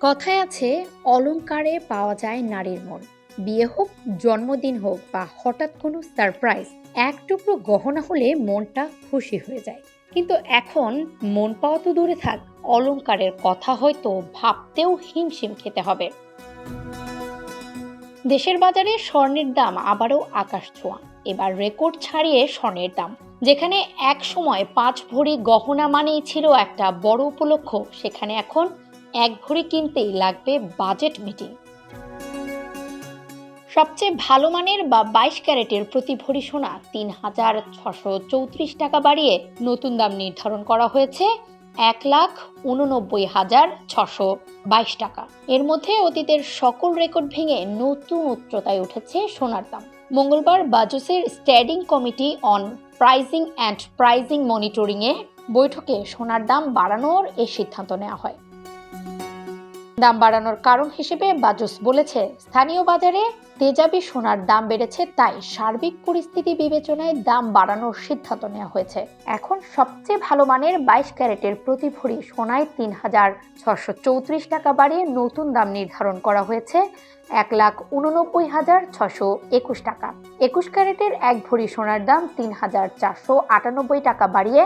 কথায় আছে অলংকারে পাওয়া যায় নারীর মন। বিয়ে হোক, জন্মদিন হোক বা হঠাৎ কোনো সারপ্রাইজ, এক টুকরো গহনা হলে মনটা খুশি হয়ে যায়। কিন্তু এখন মন পাওয়া তো দূরে থাক অলংকারের কথা হয়তো ভাবতেও হিমশিম খেতে হবে। দেশের বাজারে স্বর্ণের দাম আবারও আকাশ ছোঁয়া। এবার রেকর্ড ছাড়িয়ে স্বর্ণের দাম, যেখানে এক সময় পাঁচ ভরি গহনা মানেই ছিল একটা বড় উপলক্ষ। সেখানে এখন এক ঘড়ি কিনতেই লাগবে বাজেট মিটিং। সবচেয়ে ভালো মানের বা বাইশ ক্যারেটের প্রতি ভরি সোনা তিন হাজার ছশো চৌত্রিশ টাকা বাড়িয়ে নতুন দাম নির্ধারণ করা হয়েছে এক লাখ উননব্বই হাজার ছশো বাইশ টাকা। এর মধ্যে অতীতের সকল রেকর্ড ভেঙে নতুন উচ্চতায় উঠেছে সোনার দাম। মঙ্গলবার বাজুসের standing committee on pricing and pricing মনিটরিংয়ে বৈঠকে সোনার দাম বাড়ানোর এ সিদ্ধান্ত নেওয়া হয়। দাম বাড়ানোর কারণ হিসেবে বাজুস বলেছে, স্থানীয় বাজারে তেজাবি সোনার দাম বেড়েছে তাই সার্বিক পরিস্থিতি বিবেচনায় দাম বাড়ানোর সিদ্ধান্ত নেওয়া হয়েছে। এখন সবচেয়ে ভালো মানের বাইশ ক্যারেটের প্রতি ভরি সোনায় তিন হাজার ছশো চৌত্রিশ টাকা বাড়িয়ে নতুন দাম নির্ধারণ করা হয়েছে। এক লাখ উননব্বই হাজার ছশো একুশ টাকা। একুশ ক্যারেটের এক ভরি সোনার দাম তিন হাজার চারশো আটানব্বই টাকা বাড়িয়ে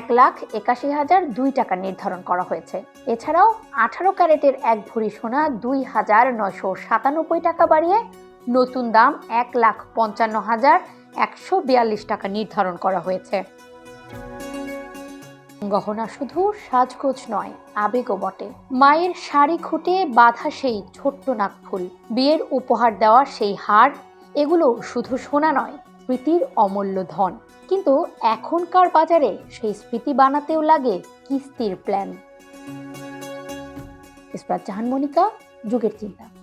এক লাখ একাশি হাজার দুই টাকা নির্ধারণ করা হয়েছে। এছাড়াও আঠারো ক্যারেটের এক ভরি সোনা দুই হাজার নশো সাতানব্বই টাকা বাড়িয়ে নতুন দাম এক লাখ পঞ্চান্ন হাজার একশো বিয়াল্লিশ টাকা নির্ধারণ করা হয়েছে। গহনা শুধু সাজগোজ নয়, আবেগও বটে। মায়ের শাড়ি খুঁটে বাঁধা সেই ছোট্ট নাকফুল বিয়ের উপহার দেওয়া সেই হার, এগুলো শুধু সোনা নয়, স্মৃতির অমূল্য ধন। কিন্তু এখনকার বাজারে সেই স্মৃতি বানাতেও লাগে কিস্তির প্ল্যান। ইসরাত জাহান, মনিকা, যুগের চিন্তা।